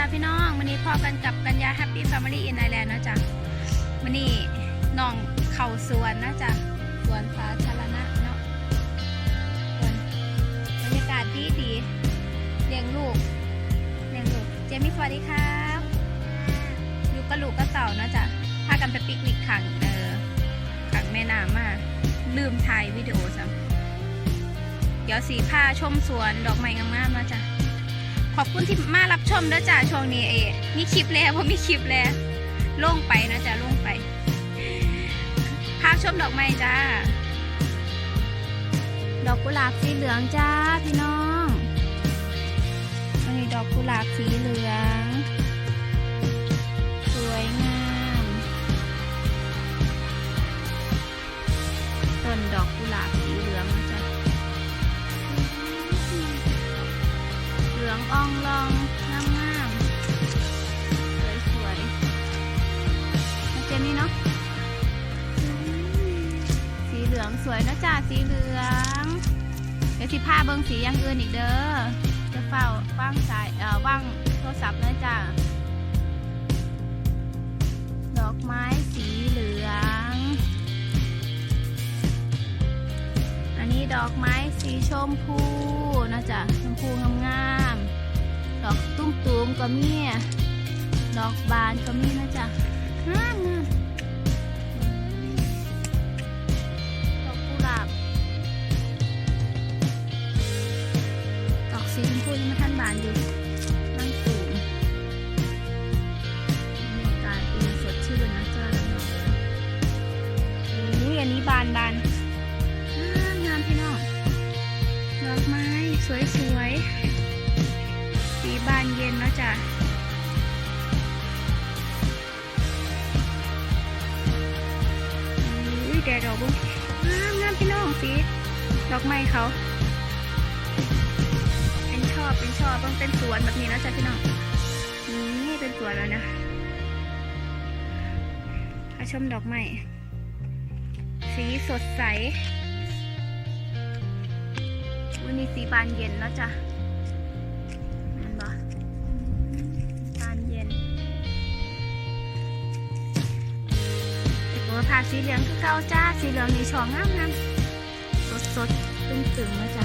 จ้าพี่น้องวันนี้พ่อกันกับกัญญาแฮปปี้แฟมิลี่อินไอแลนด์นะจ๊ะวันนี้น้องเข่าสวนนะจ๊ะสวนสาธารณะเนาะสวนบรรยากาศดีดีเลี้ยงลูกเลี้ยงลูกเจมี่สวัสดีครับอยู่กับลูกกับเต่านะจ๊ะพากันไปปิกนิกขังเออขังแม่น้ำมาลืมถ่ายวิดีโอซ้ำเดี๋ยวสีผ้าชมสวนดอกไม้งามๆนะจ๊ะ ขอบคุณที่มารับชมด้วจ้าช่วงนี้เอมีคลิปแล้วผมมีคลิปแล้วลงไปนะจ้าลงไปภาพชมดอกไม้จ้า ดอกกุหลาบสีเหลืองจ้าพี่น้องอันนี้ดอกกุหลาบสีเหลือง องสวยนะจ้าสีเหลืองเดี๋ยวสิผ้าเบิ้งสีอย่างอื่นอีกเด้อจะเฝ้าว่างสายเอ่อว่างโทรศัพท์นะจ้าดอกไม้สีเหลือง อันนี้ดอกไม้สีชมพูนะจ๊ะชมพูงามๆดอกตุ้มตูมก็มีดอกบานก็มีนะจ๊ะงาม ๆสีบานเย็นแล้วจ้ะอุ้ยแดดดอกบุ้งงามงามพี่น้องสีดอกไม้เขา เป็นชอบเป็นชอบต้องเป็นสวนแบบนี้นะจ๊ะพี่น้อง นี่เป็นสวนแล้วนะถ้าชมดอกไม้ สีสดใส วันนี้สีบานเย็นแล้วจ้ะ ผ่าสีเหลืองคือเก่าจ้า สีเหลืองนี่ช่องงามงามสดสดตึงตึงๆแล้วจ้ะ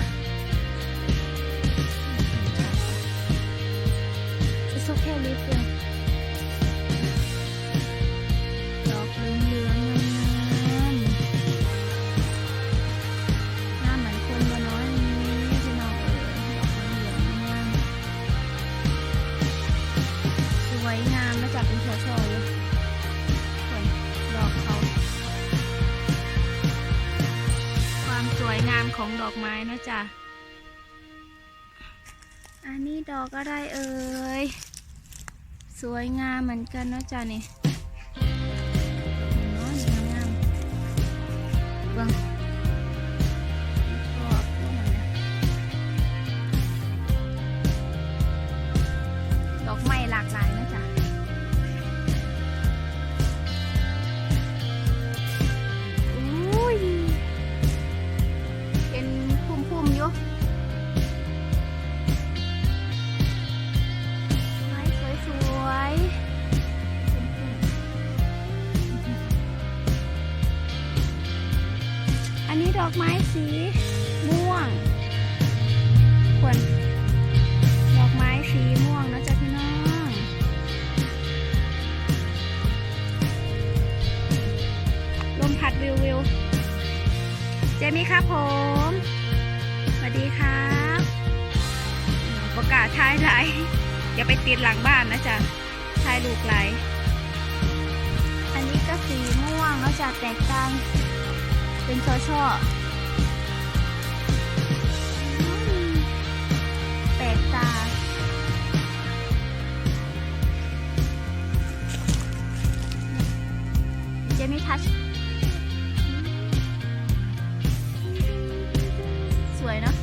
โอเคลิฟต์เลย อกไม้นะจ๊ะ อันนี้ดอกอะไรเอ่ย สวยงามเหมือนกันนะจ๊ะนี่ อันนี้ดอกไม้สีม่วงควรดอกไม้สีม่วงนะจ๊ะพี่น้อง ลมพัดวิววิว เจมี่ครับผม สวัสดีครับประกาศท้ายไหลอย่าไปติดหลังบ้านนะจ๊ะท้ายลูกไหลอันนี้ก็สีม่วงแล้วจะแตกต่าง เป็นช่อช่อแปลกตาเจมี่ทัช สวยเนาะ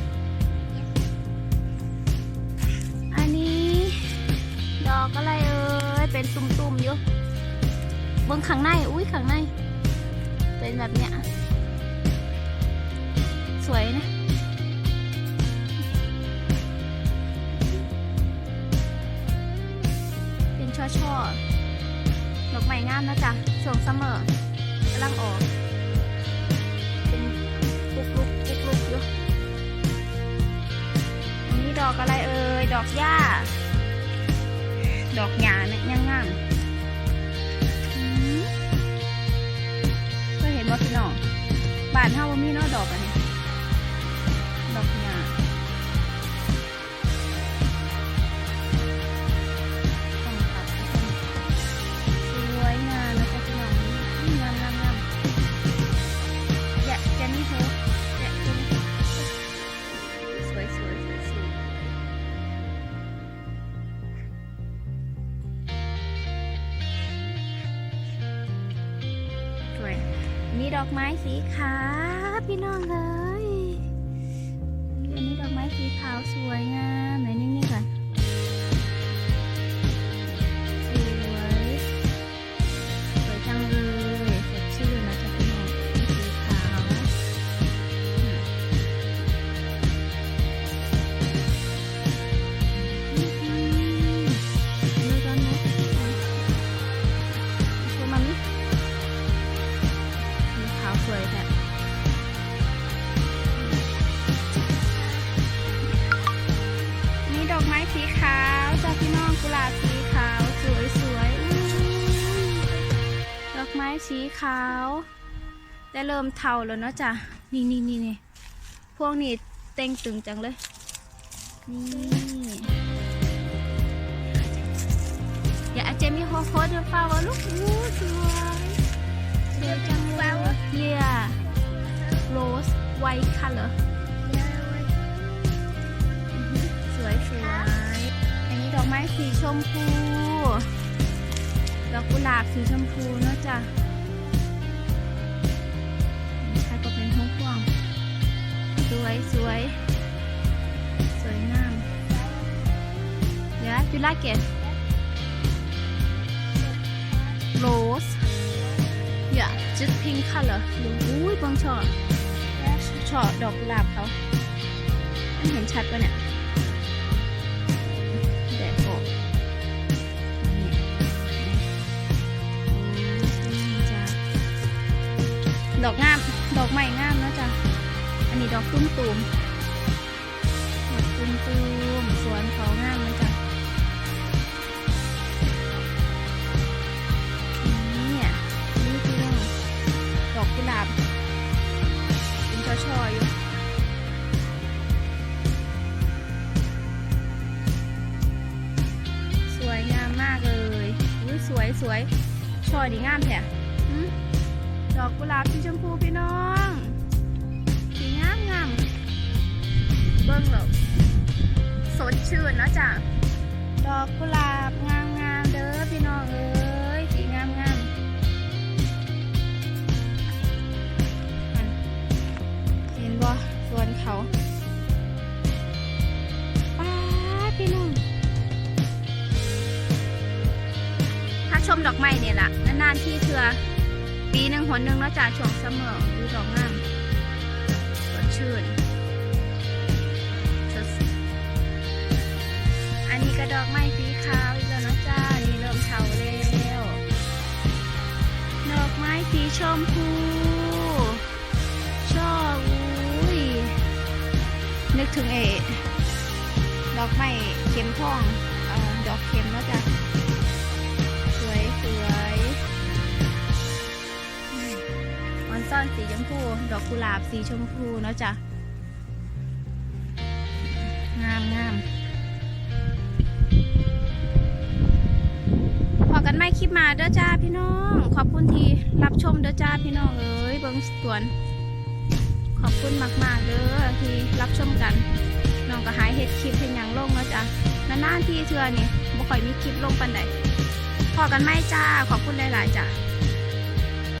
อันนี้ ดอกอะไรเอ่ย เป็นตุ่มๆอยู่บนข้างใน อุ้ยข้างใน เป็นแบบเนี้ย วยนะ เป็นช่อๆดอกไม้งามนะจ๊ะช่วงซัมเมอร์กำลังออก เป็นลุกลุกลุกลุกอยู่อันนี้ดอกอะไรเอ่ย ดอกหญ้า ดอกหญ้าเนี่ยยังงามอืมเห็นว่าพี่น้องบ้านเฮาว่ามีนาะดอกอันนี้ อกไม้สีขาวพี่น้องเลยอันนี้ดอกไม้สีขาวสวยงาม สีขาวได้เริ่มเทาแล้วเนาะจ้ะนี่นี่นี่นี่พวกนี้เต็งตึงจังเลย นี่อย่าอาจจะมีโคโค่เดือฟ้าวลูกอู้สวยสวยจังเลย yeah rose white color อือหือสวยสวยอันนี้ดอกไม้สีชมพูดอกกุหลาบสีชมพูเนอะจ้ะ วยสวย สวยงาม Yeah you like it rose yeah just pink color ดูอุ้ยบางช่อช่อดอกกุหลาบเขามันเห็นชัดปะเนี่ยแดดออกนี่อืมจ้ะดอกงาม ดอกใหม่ง ดอกตุ้มตูมดอกตุ้มตูมสวนเขางามนะจ๊ะนี่นี่พี่น้องดอกกุหลาบเป็นช่อๆอยู่สวยงามมากเลยอุ้ยสวยสวยช่อดีงามแท้ดอกกุหลาบสีชมพูพี่น้อง บิ้งแล้วสดชื่นเนาะจ้ะดอกกุหลาบงามงามๆเด้อพี่น้องเอ้ยสีงามงามเห็นบ่สวนเขาป้าพี่น้องถ้าชมดอกไม้เนี่ยล่ะนานๆที่เถือปีหนึ่งหนหนึ่งแล้วจากช่วงเสมอดูดอกงามสดชื่น ม้สีชมพูชอบอุ้ยนึกถึงเอดอกไม้เข็มทองเออดอกเข็มแล้วจ้ะสวยสวยอืมออนซ่อนสีชมพู ดอกกุหลาบสีชมพูเนาะจ้ะงามงาม ไม่คลิปมาเด้อจ้าพี่น้อง ขอบคุณที่รับชมเด้อจ้าพี่น้องเอ้ยเบิ้งสวน ขอบคุณมากๆเด้อที่รับชมกันน้องก็หายเห็ดคลิปเพียงอย่างลงแล้วจ้ะนานๆที่เทื่อนี่บ่ค่อยมีคลิปลงปันใดพอกันไหมจ้าขอบคุณหลายๆจ้า